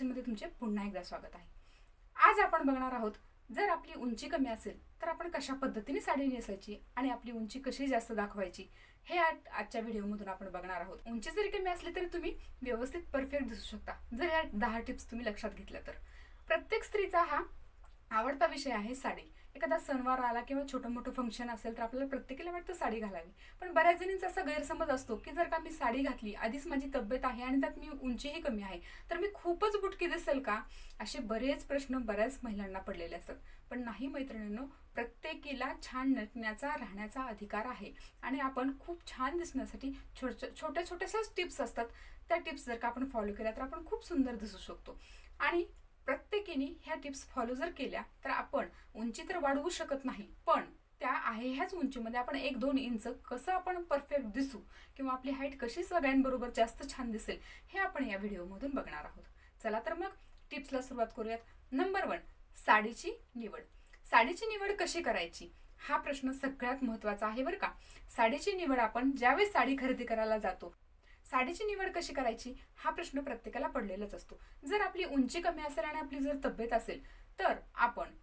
सेक्शनमध्ये तुमचे पुन्हा एकदा स्वागत आहे. आज आपण बघणार आहोत जर आपली उंची कमी असेल तर आपण कशा पद्धतीने साडी नेसायची आणि आपली उंची कशी जास्त दाखवायची हे आजच्या व्हिडिओमधून आपण बघणार आहोत. उंची जरी कमी असली तरी तुम्ही व्यवस्थित परफेक्ट दिसू शकता. जर ह्या दहा टिप्स तुम्ही लक्षात घेतल्या तर. प्रत्येक स्त्रीचा हा आवडता विषय आहे साडी. एखादा सणवार आला किंवा छोटं मोठं फंक्शन असेल तर आपल्याला प्रत्येकाला वाटतं साडी घालावी. पण बऱ्याच जणींचा असा गैरसमज असतो की जर का मी साडी घातली आधीच माझी तब्येत आहे आणि त्यात मी उंचीही कमी आहे तर मी खूपच बुटकी दिसेल का? असे बरेच प्रश्न बऱ्याच महिलांना पडलेले असतात. पण नाही मैत्रिणींनो प्रत्येकीला छान नटण्याचा राहण्याचा अधिकार आहे आणि आपण खूप छान दिसण्यासाठी छोट्या छोट्या छोट्याशाच टिप्स असतात. त्या टिप्स जर का आपण फॉलो केल्या तर आपण खूप सुंदर दिसू शकतो. आणि प्रत्येकीने ह्या टिप्स फॉलो जर केल्या तर आपण उंची तर वाढवू शकत नाही पण त्या आहे ह्याच उंचीमध्ये आपण एक दोन इंच कसं आपण परफेक्ट दिसू किंवा आपली हाईट कशी सगळ्यांबरोबर जास्त छान दिसेल हे आपण या व्हिडिओमधून बघणार आहोत. चला तर मग टिप्सला सुरुवात करूयात. नंबर वन साडीची निवड. साडीची निवड कशी करायची? हा प्रश्न सगळ्यात महत्त्वाचा आहे बरं का. साडीची निवड आपण ज्यावेळेस साडी खरेदी करायला जातो साडीची निवड कशी करायची? हा प्रश्न प्रत्येकाला पडलेलाच असतो. जर आपली उंची कमी असेल आणि आपली जर तब्येत असेल तर आपण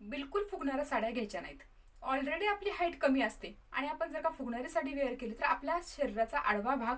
बिलकुल फुगणाऱ्या साड्या घ्यायच्या नाहीत. ऑलरेडी आपली हाईट कमी असते आणि आपण जर का फुगणारी साडी वेअर केली तर आपल्या शरीराचा आडवा भाग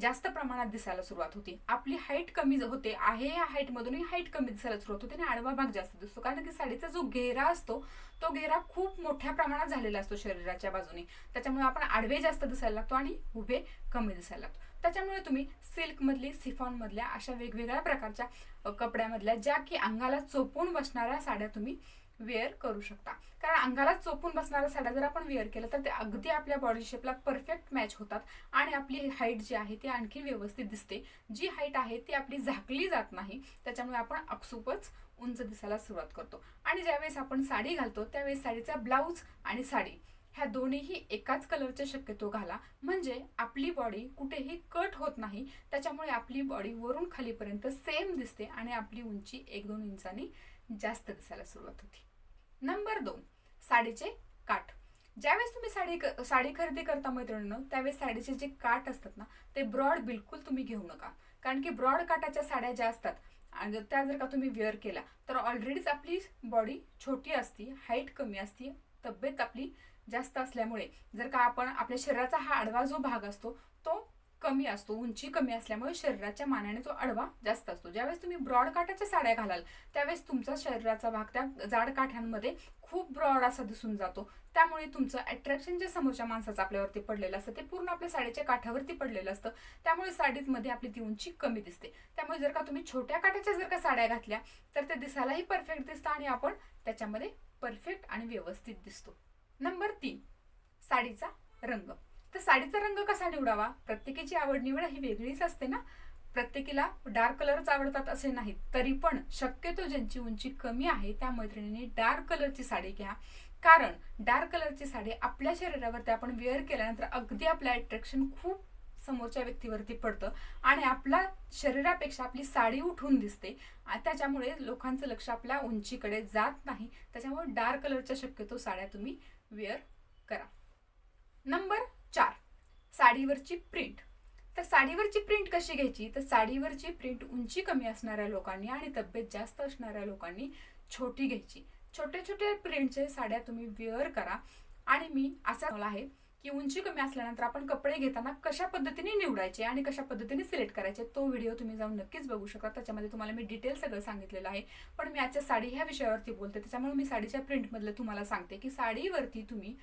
जास्त प्रमाणात दिसायला सुरुवात होते. आपली हाईट कमी होते आहे या हाईटमधूनही हाईट कमी दिसायला सुरुवात होते आणि आडवा भाग जास्त दिसतो. कारण की साडीचा जो घेरा असतो तो घेरा खूप मोठ्या प्रमाणात झालेला असतो शरीराच्या बाजूने. त्याच्यामुळे आपण आडवे जास्त दिसायला लागतो आणि उभे कमी दिसायला लागतो. त्याच्यामुळे तुम्ही सिल्कमधली सिफॉनमधल्या अशा वेगवेगळ्या प्रकारच्या कपड्यामधल्या ज्या की अंगाला चोपून बसणाऱ्या साड्या तुम्ही वेअर करू शकता. कारण अंगाला चोपून बसणाऱ्या साड्या जर आपण वेअर केलं तर ते अगदी आपल्या बॉडी शेपला परफेक्ट मॅच होतात आणि आपली हाईट जी आहे ती आणखी व्यवस्थित दिसते. जी हाईट आहे ती आपली झाकली जात नाही. त्याच्यामुळे आपण अक्सूपच उंच दिसायला सुरुवात करतो. आणि ज्यावेळेस आपण साडी घालतो त्यावेळेस साडीचा ब्लाऊज आणि साडी ह्या दोन्हीही एकाच कलरचे शक्यतो घाला. म्हणजे आपली बॉडी कुठेही कट होत नाही. त्याच्यामुळे आपली बॉडी वरून खालीपर्यंत सेम दिसते आणि आपली उंची एक दोन इंचांनी जास्त दिसायला सुरुवात होती. नंबर दोन साडीचे काठ. ज्यावेळेस तुम्ही साडी साडी खरेदी करता मैत्रिणींनो त्यावेळेस साडीचे जे काठ असतात ना ते ब्रॉड बिलकुल तुम्ही घेऊ नका. कारण की ब्रॉड काठाच्या साड्या ज्या असतात आणि त्या जर का तुम्ही वेअर केला तर ऑलरेडीच आपली बॉडी छोटी असती हाईट कमी असती तब्येत आपली जास्त असल्यामुळे जर का आपण आपल्या शरीराचा हा आडवा जो भाग असतो तो कमी असतो उंची कमी असल्यामुळे शरीराच्या मानाने तो आडवा जास्त असतो. ज्यावेळेस तुम्ही ब्रॉड काठाच्या साड्या घालाल त्यावेळेस तुमचा शरीराचा भाग त्या जाड काठ्यांमध्ये खूप ब्रॉड असा दिसून जातो. त्यामुळे तुमचं अट्रॅक्शन जे समोरच्या माणसाचं आपल्यावरती पडलेलं असतं ते पूर्ण आपल्या साडीच्या काठावरती पडलेलं असतं. त्यामुळे साडीमध्ये आपली ती उंची कमी दिसते. त्यामुळे जर का तुम्ही छोट्या काठाच्या जर का साड्या घातल्या तर ते दिसायलाही परफेक्ट दिसतं आणि आपण त्याच्यामध्ये परफेक्ट आणि व्यवस्थित दिसतो. नंबर तीन साडीचा रंग. तर साडीचा रंग कसा निवडावा? प्रत्येकीची आवड निवड ही वेगळीच असते ना? प्रत्येकीला डार्क कलरच आवडतात असे नाहीत. तरी पण शक्यतो ज्यांची उंची कमी आहे त्या मैत्रिणीने डार्क कलरची साडी घ्या. कारण डार्क कलरची साडी आपल्या शरीरावरती आपण वेअर केल्यानंतर अगदी आपलं अट्रॅक्शन खूप समोरच्या व्यक्तीवरती पडतं आणि आपल्या शरीरापेक्षा आपली साडी उठून दिसते. त्याच्यामुळे लोकांचं लक्ष आपल्या उंचीकडे जात नाही. त्याच्यामुळे डार्क कलरच्या शक्यतो साड्या तुम्ही वेअर करा. नंबर चार साडीवरची प्रिंट. तर साडीवरची प्रिंट कशी घ्यायची? तर साडीवरची प्रिंट उंची कमी असणाऱ्या लोकांनी आणि तब्येत जास्त असणाऱ्या लोकांनी छोटी घ्यायची. छोट्या छोट्या प्रिंटचे साड्या तुम्ही वेअर करा. आणि मी असा मला आहे की उंची कमी असल्यानंतर आपण कपडे घेताना कशा पद्धतीने निवडायचे आणि कशा पद्धतीने सिलेक्ट करायचे तो व्हिडिओ तुम्ही जाऊन नक्कीच बघू शकता. त्याच्यामध्ये तुम्हाला मी डिटेल सगळं सांगितलेलं आहे. पण मी आजच्या साडी ह्या विषयावरती बोलते. त्याच्यामुळे मी साडीच्या प्रिंटमधलं तुम्हाला सांगते की साडीवरती तुम्ही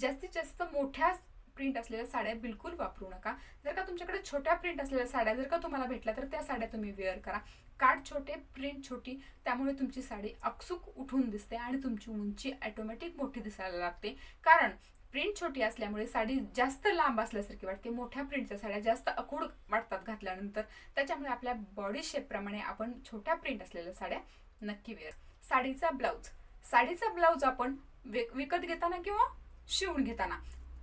जास्तीत जास्त मोठ्या प्रिंट असलेल्या साड्या बिलकुल वापरू नका. जर का तुमच्याकडे छोट्या प्रिंट असलेल्या साड्या जर का तुम्हाला भेटल्या तर त्या साड्या तुम्ही वेअर करा. काट छोटे प्रिंट छोटी त्यामुळे तुमची साडी अकसूक उठून दिसते आणि तुमची उंची ॲटोमॅटिक मोठी दिसायला लागते. कारण प्रिंट छोटी असल्यामुळे साडी जास्त लांब असल्यासारखी वाटते. मोठ्या प्रिंटच्या साड्या जास्त अकूड वाटतात घातल्यानंतर. त्याच्यामुळे आपल्या बॉडी शेपप्रमाणे आपण छोट्या प्रिंट असलेल्या साड्या नक्की वेअर साडीचा ब्लाऊज साडीचा ब्लाऊज आपण विकत घेताना किंवा शिवून घेताना.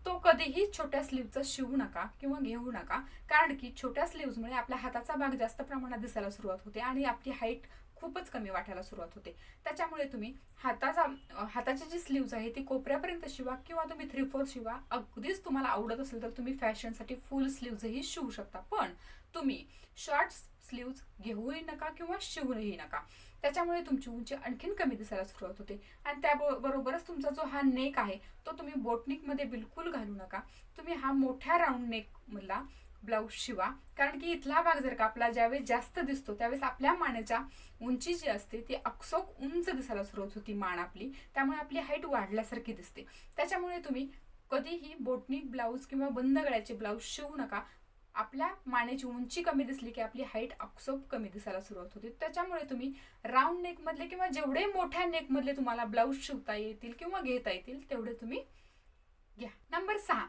तो कधीही छोट्या स्लीवचा शिवू नका किंवा घेऊ नका. कारण की छोट्या स्लीव्जमुळे आपल्या हाताचा भाग जास्त प्रमाणात दिसायला सुरुवात होते आणि आपली हाईट खूपच कमी वाटायला सुरुवात होते. त्याच्यामुळे तुम्ही हाताचा हाताची जी स्लीव्ज आहे ती कोपऱ्यापर्यंत शिवा किंवा तुम्ही थ्री फोर शिवा. अगदीच तुम्हाला आवडत असेल तर तुम्ही फॅशनसाठी फुल स्लीव्जही शिवू शकता. पण तुम्ही शॉर्ट स्लीव्ज घेऊही नका किंवा शिवूनही नका. त्याच्यामुळे तुमची उंची आणखीन कमी दिसायला सुरुवात होते. आणि त्याबरोबरच तुमचा जो हा नेक आहे तो तुम्ही बोटनिकमध्ये बिलकुल घालू नका. तुम्ही हा मोठ्या राऊंड नेकमधला ब्लाऊज शिवा. कारण की इथला भाग जर का आपला ज्यावेळेस जास्त दिसतो त्यावेळेस आपल्या मानेच्या उंची जी असते ती अक्सोक उंच दिसायला सुरुवात होती मान आपली. त्यामुळे आपली हाईट वाढल्यासारखी दिसते. त्याच्यामुळे तुम्ही कधीही बोटनिक ब्लाऊज किंवा बंद गळ्याचे ब्लाऊज शिवू नका. आपल्या मानेची उंची कमी दिसली की आपली हाईट अक्सोप कमी दिसायला सुरुवात होते. त्याच्यामुळे तुम्ही राऊंड नेकमधले किंवा जेवढे मोठ्या नेकमधले तुम्हाला ब्लाऊज शिवता येतील किंवा घेता येतील तेवढे तुम्ही घ्या. नंबर सहा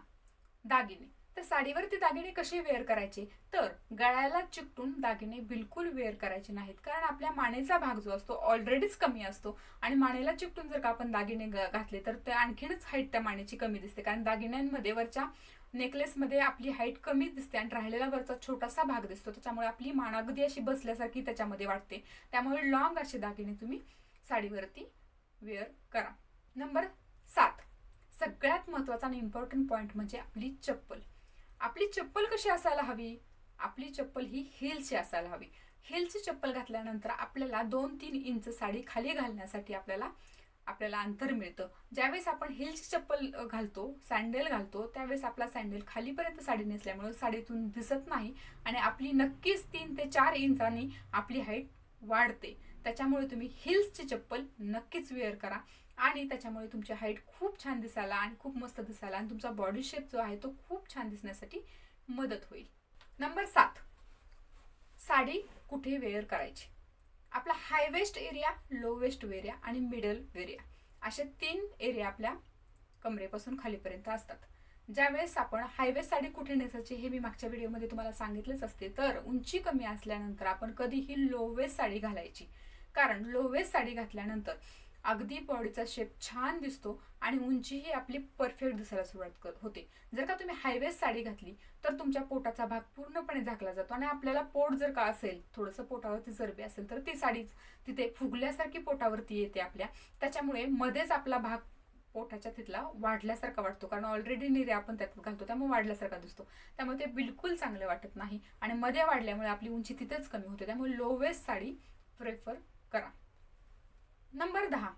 दागिने. तर साडीवरती दागिने कसे वेअर करायचे? तर गळ्याला चिकटून दागिने बिलकुल वेअर करायचे नाहीत. कारण आपल्या मानेचा भाग जो असतो ऑलरेडीच कमी असतो. आणि मानेला चिकटून जर का आपण दागिने ग- घातले तर ते आणखीनच हाईट त्या मानेची कमी दिसते. कारण दागिन्यांमध्ये वरच्या नेकलेसमध्ये आपली हाईट कमी दिसते आणि राहिलेला वरचा छोटासा भाग दिसतो. त्याच्यामुळे आपली मान अगदी अशी बसल्यासारखी त्याच्यामध्ये वाटते. त्यामुळे लॉंग असे दागिने तुम्ही साडीवरती वेअर करा. नंबर सात. सगळ्यात महत्त्वाचा आणि इम्पॉर्टंट पॉईंट म्हणजे आपली चप्पल. आपली चप्पल कशी असायला हवी? आपली चप्पल ही हिलची असायला हवी. हिलची चप्पल घातल्यानंतर आपल्याला दोन तीन इंच साडी खाली घालण्यासाठी आपल्याला आपल्याला अंतर मिळतं. ज्यावेळेस आपण हिलची चप्पल घालतो सँडल घालतो त्यावेळेस आपला सँडल खालीपर्यंत साडी नेसल्यामुळे साडीतून दिसत नाही आणि आपली नक्कीच तीन ते चार इंचांनी आपली हाईट वाढते. त्याच्यामुळे तुम्ही हिल्सची चप्पल नक्कीच वेअर करा. आणि त्याच्यामुळे तुमची हाईट खूप छान दिसायला आणि खूप मस्त दिसायला आणि तुमचा बॉडी शेप जो आहे तो खूप छान दिसण्यासाठी मदत होईल. नंबर सात. साडी कुठे वेअर करायची? आपला high waist area low waist area आणि मिडल एरिया असे तीन एरिया आपल्या कमरेपासून खालीपर्यंत असतात. ज्यावेळेस आपण हायवेस्ट साडी कुठे नेसायची हे मी मागच्या व्हिडिओमध्ये तुम्हाला सांगितलेच असते. तर उंची कमी असल्यानंतर आपण कधीही लोवेस्ट साडी घालायची. कारण लोवेस्ट साडी घातल्यानंतर अगदी बॉडीचा शेप छान दिसतो आणि उंचीही आपली परफेक्ट दिसायला सुरुवात होते. जर का तुम्ही हायवेस्ट साडी घातली तर तुमच्या पोटाचा भाग पूर्णपणे झाकला जातो आणि आपल्याला पोट जर का असेल थोडंसं पोटावरती चरबी असेल तर ती साडी तिथे फुगल्यासारखी पोटावरती येते आपल्या. त्याच्यामुळे मध्येच आपला भाग पोटाच्या तिथला वाढल्यासारखा वाटतो. कारण ऑलरेडी निर्या आपण त्यात घालतो त्यामुळे वाढल्यासारखा दिसतो. त्यामुळे ते बिलकुल चांगलं वाटत नाही आणि मध्ये वाढल्यामुळे आपली उंची तिथेच कमी होते. त्यामुळे लोवेस्ट साडी प्रेफर करा. नंबर दहा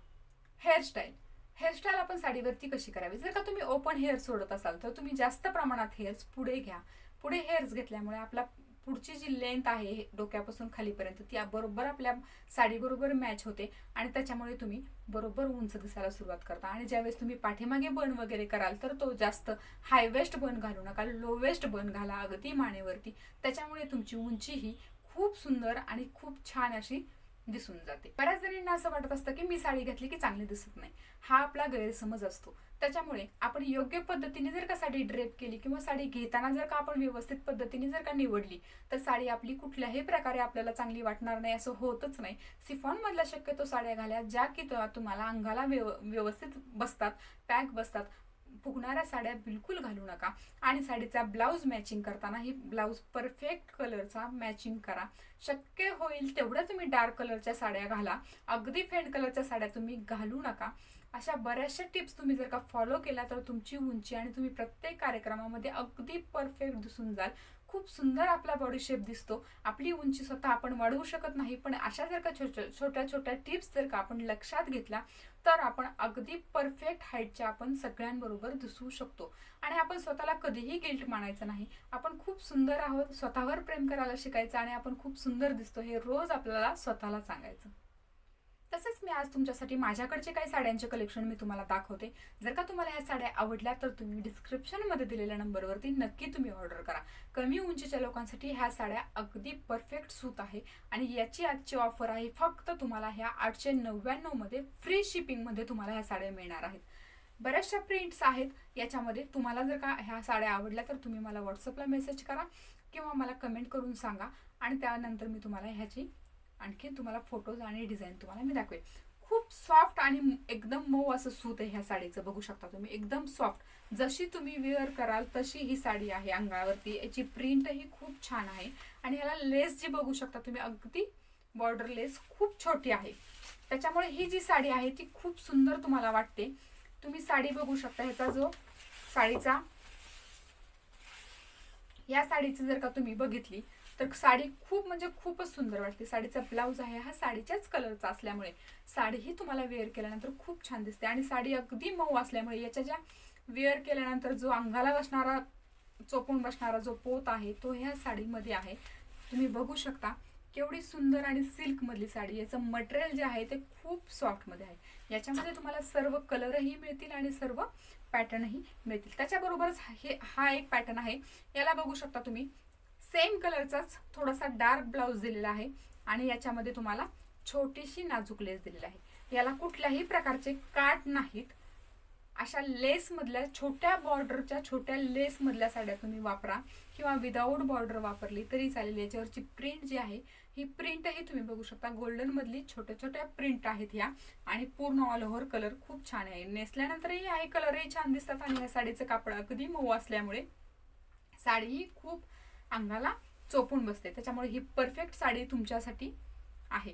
हेअरस्टाईल हेअरस्टाईल आपण साडीवरती कशी करावी? जर का तुम्ही ओपन हेअर सोडत असाल तर तुम्ही जास्त प्रमाणात हेअर्स पुढे घ्या. पुढे हेअर्स घेतल्यामुळे आपला पुढची जी लेंथ आहे हे डोक्यापासून खालीपर्यंत ती बरोबर आपल्या साडीबरोबर मॅच होते आणि त्याच्यामुळे तुम्ही बरोबर उंच दिसायला सुरुवात करता. आणि ज्यावेळेस तुम्ही पाठीमागे बन वगैरे कराल तर तो जास्त हाय वेस्ट बन घालू नका लो वेस्ट बन घाला अगदी मानेवरती. त्याच्यामुळे तुमची उंची ही खूप सुंदर आणि खूप छान अशी दिसून जाते. बऱ्याच जणींना असं वाटत असतं की मी साडी घातली की चांगली दिसत नाही. हा आपला गैरसमज असतो. त्याच्यामुळे आपण योग्य पद्धतीने जर का साडी ड्रेप केली किंवा साडी घेताना जर का आपण व्यवस्थित पद्धतीने जर का निवडली तर साडी आपली कुठल्याही प्रकारे आपल्याला चांगली वाटणार नाही असं होतच नाही. सिफॉन मधल्या शक्यतो साड्या घाल्या ज्या की तुम्हाला अंगाला व्यव व्यवस्थित बसतात पॅक बसतात. फुगणाऱ्या साड्या बिलकुल घालू नका. आणि साडीचा ब्लाऊज मॅचिंग करताना ही ब्लाऊज परफेक्ट कलरचा मॅचिंग करा. शक्य होईल तेवढ्या तुम्ही डार्क कलरच्या साड्या घाला. अगदी फेंट कलरच्या साड्या तुम्ही घालू नका. अशा बऱ्याचशा टिप्स तुम्ही जर का फॉलो केल्या तर तुमची उंची आणि तुम्ही प्रत्येक कार्यक्रमामध्ये अगदी परफेक्ट दिसून जाल. खूप सुंदर आपला बॉडी शेप दिसतो. आपली उंची स्वतः आपण वाढवू शकत नाही पण अशा जर का छोट्या छोट्या छोट्या टिप्स जर का आपण लक्षात घेतल्या तर आपण अगदी परफेक्ट हाईटच्या आपण सगळ्यांबरोबर दिसू शकतो. आणि आपण स्वतःला कधीही गिल्ट मानायचं नाही. आपण खूप सुंदर आहोत स्वतःवर प्रेम करायला शिकायचं आणि आपण खूप सुंदर दिसतो हे रोज आपल्याला स्वतःला सांगायचं. तसेच मी आज तुमच्यासाठी माझ्याकडचे काही साड्यांचे कलेक्शन मी तुम्हाला दाखवते. जर का तुम्हाला ह्या साड्या आवडल्या तर तुम्ही डिस्क्रिप्शनमध्ये दिलेल्या नंबरवरती नक्की तुम्ही ऑर्डर करा. कमी उंचीच्या लोकांसाठी ह्या साड्या अगदी परफेक्ट सूत आहे आणि याची आजची ऑफर आहे फक्त तुम्हाला ह्या आठशे नव्याण्णवमध्ये फ्री शिपिंगमध्ये तुम्हाला ह्या साड्या मिळणार आहेत. बऱ्याचशा प्रिंट्स आहेत याच्यामध्ये तुम्हाला जर का ह्या साड्या आवडल्या तर तुम्ही मला व्हॉट्सअपला मेसेज करा किंवा मला कमेंट करून सांगा आणि त्यानंतर मी तुम्हाला ह्याची आणखी तुम्हाला फोटोज आणि डिझाईन तुम्हाला मी दाखवेन. खूप सॉफ्ट आणि एकदम मऊ असं सूत आहे ह्या साडीचं. बघू शकता तुम्ही एकदम सॉफ्ट जशी तुम्ही वेअर कराल तशी ही साडी आहे अंगावरती. याची प्रिंटही खूप छान आहे. आणि ह्याला लेस जी बघू शकता तुम्ही अगदी बॉर्डर लेस खूप छोटी आहे. त्याच्यामुळे ही जी साडी आहे ती खूप सुंदर तुम्हाला वाटते. तुम्ही साडी बघू शकता ह्याचा जो साडीचा या साडीची जर का तुम्ही बघितली तर साडी खूप म्हणजे खूपच सुंदर वाटते. साडीचा ब्लाऊज आहे हा साडीच्याच कलरचा असल्यामुळे साडी ही तुम्हाला वेअर केल्यानंतर खूप छान दिसते आणि साडी अगदी मऊ असल्यामुळे याच्या ज्या वेअर केल्यानंतर जो अंगाला बसणारा चोपून बसणारा जो पोत आहे तो ह्या साडीमध्ये आहे. तुम्ही बघू शकता केवढी सुंदर आणि सिल्कमधली साडी याचं मटेरियल जे आहे ते खूप सॉफ्टमध्ये आहे. याच्यामध्ये तुम्हाला सर्व कलरही मिळतील आणि सर्व पॅटर्नही मिळतील. त्याच्याबरोबरच हे हा एक पॅटर्न आहे. याला बघू शकता तुम्ही. सेम कलरचाच थोडासा डार्क ब्लाऊज दिलेला आहे आणि याच्यामध्ये तुम्हाला छोटीशी नाजूक लेस दिलेली आहे. याला कुठल्याही प्रकारचे काट नाहीत. अशा लेसमधल्या छोट्या बॉर्डरच्या छोट्या लेसमधल्या साड्या तुम्ही वापरा किंवा विदाऊट बॉर्डर वापरली तरी चालेल. याच्यावरची प्रिंट जी आहे ही प्रिंटही तुम्ही बघू शकता. गोल्डनमधली छोट्या छोट्या प्रिंट आहेत ह्या आणि पूर्ण ऑल ओव्हर कलर खूप छान आहे. नेसल्यानंतरही आहे कलरही छान दिसतात आणि या साडीचं कापड अगदी मऊ असल्यामुळे साडी ही खूप अंगाला चोपून बसते. त्याच्यामुळे ही परफेक्ट साडी तुमच्यासाठी आहे.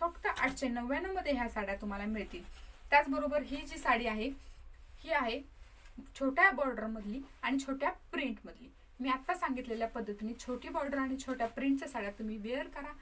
फक्त आठशे नव्याण्णवमध्ये ह्या साड्या तुम्हाला मिळतील. त्याचबरोबर ही जी साडी आहे ही आहे छोट्या बॉर्डर मधली आणि छोट्या प्रिंट मधली. मी आता सांगितलेल्या पद्धतीने छोटी बॉर्डर आणि छोट्या प्रिंटच्या साड्या तुम्ही वेअर करा.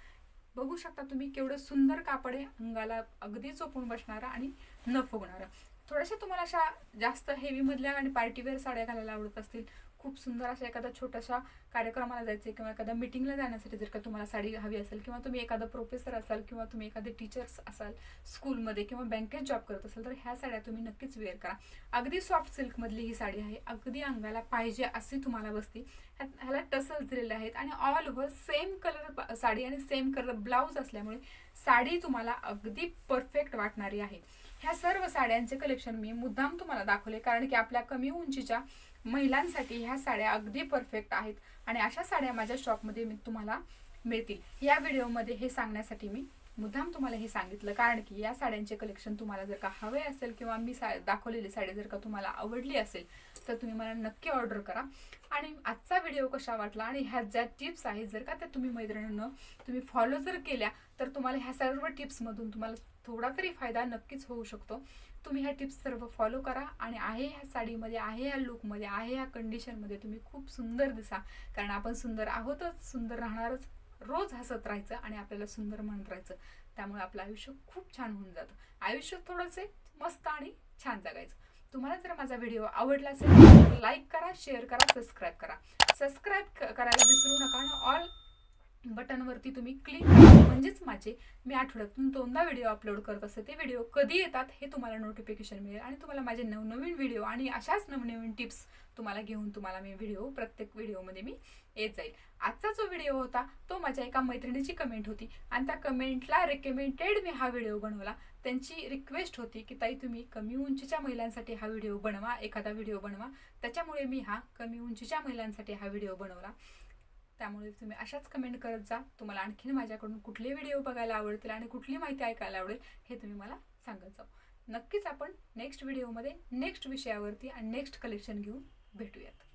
बघू शकता तुम्ही केवढं सुंदर कापड आहे अंगाला अगदी चोपून बसणारा आणि न फुगणारा थोड्याशा तुम्हाला अशा जास्त हेवी मधल्या आणि पार्टीवेअर साड्या घालायला आवडत असतील खूप सुंदर अशा एखाद्या छोट्याशा कार्यक्रमाला जायचे किंवा एखाद्या मिटिंगला जाण्यासाठी जर का तुम्हाला साडी हवी असेल किंवा तुम्ही एखादा प्रोफेसर असाल किंवा तुम्ही एखादे टीचर्स असाल स्कूलमध्ये किंवा बँकेत जॉब करत असाल तर ह्या साड्या तुम्ही नक्कीच वेअर करा. अगदी सॉफ्ट सिल्कमधली ही साडी आहे. अगदी अंगाला पाहिजे अशी तुम्हाला बसते ह्यात- ह्याला टसल्स दिलेले आहेत आणि all over same colour sari आणि सेम कलर ब्लाऊज असल्यामुळे साडी तुम्हाला अगदी परफेक्ट वाटणारी आहे. ह्या सर्व साड्यांचे कलेक्शन मी मुद्दाम तुम्हाला दाखवले कारण की आपल्या कमी उंचीच्या महिलांसाठी ह्या साड्या अगदी परफेक्ट आहेत. आणि अशा साड्या माझ्या शॉपमध्ये मी तुम्हाला मिळतील. या व्हिडिओमध्ये हे सांगण्यासाठी मी मुद्दाम तुम्हाला हे सांगितलं. कारण की या साड्यांचे कलेक्शन तुम्हाला जर का हवे असेल किंवा मी सा दाखवलेली साडी जर का तुम्हाला आवडली असेल तर तुम्ही मला नक्की ऑर्डर करा. आणि आजचा व्हिडिओ कसा वाटला आणि ह्या ज्या टिप्स आहेत जर का त्या तुम्ही मैत्रिणींनो तुम्ही फॉलो जर केल्या तर तुम्हाला ह्या सर्व टिप्समधून तुम्हाला थोडा तरी फायदा नक्कीच होऊ शकतो. तुम्ही ह्या टिप्स सर्व फॉलो करा आणि आहे ह्या साडीमध्ये आहे ह्या लुकमध्ये आहे ह्या कंडिशनमध्ये तुम्ही खूप सुंदर दिसा. कारण आपण सुंदर आहोतच सुंदर राहणारच रोज हसत राहायचं आणि आपल्याला सुंदर म्हणत राहायचं. त्यामुळे आपलं आयुष्य खूप छान होऊन जातं. आयुष्य थोडंसे मस्त आणि छान जगायचं. तुम्हाला जर माझा व्हिडिओ आवडला असेल तर लाईक करा शेअर करा सबस्क्राईब करा. सबस्क्राईब करायला विसरू नका आणि ऑल बटनवरती तुम्ही क्लिक करा. म्हणजेच माझे मी आठवड्यातून दोनदा व्हिडिओ अपलोड करत असते. ते व्हिडिओ कधी येतात हे तुम्हाला नोटिफिकेशन मिळेल आणि तुम्हाला माझे नवनवीन व्हिडिओ आणि अशाच नवनवीन टिप्स तुम्हाला घेऊन तुम्हाला मी व्हिडिओ प्रत्येक व्हिडिओमध्ये मी येत जाईल. आजचा जो व्हिडिओ होता तो माझ्या एका मैत्रिणीची कमेंट होती आणि त्या कमेंटला रेकमेंडेड मी हा व्हिडिओ बनवला. त्यांची रिक्वेस्ट होती की ताई तुम्ही कमी उंचीच्या महिलांसाठी हा व्हिडिओ बनवा एखादा व्हिडिओ बनवा. त्याच्यामुळे मी हा कमी उंचीच्या महिलांसाठी हा व्हिडिओ बनवला. त्यामुळे तुम्ही अशाच कमेंट करत जा. तुम्हाला आणखीन माझ्याकडून कुठले व्हिडिओ बघायला आवडतील आणि कुठली माहिती ऐकायला आवडेल हे तुम्ही मला सांगत जाऊ नक्कीच आपण नेक्स्ट व्हिडिओमध्ये नेक्स्ट विषयावरती आणि नेक्स्ट कलेक्शन घेऊन भेटूयात.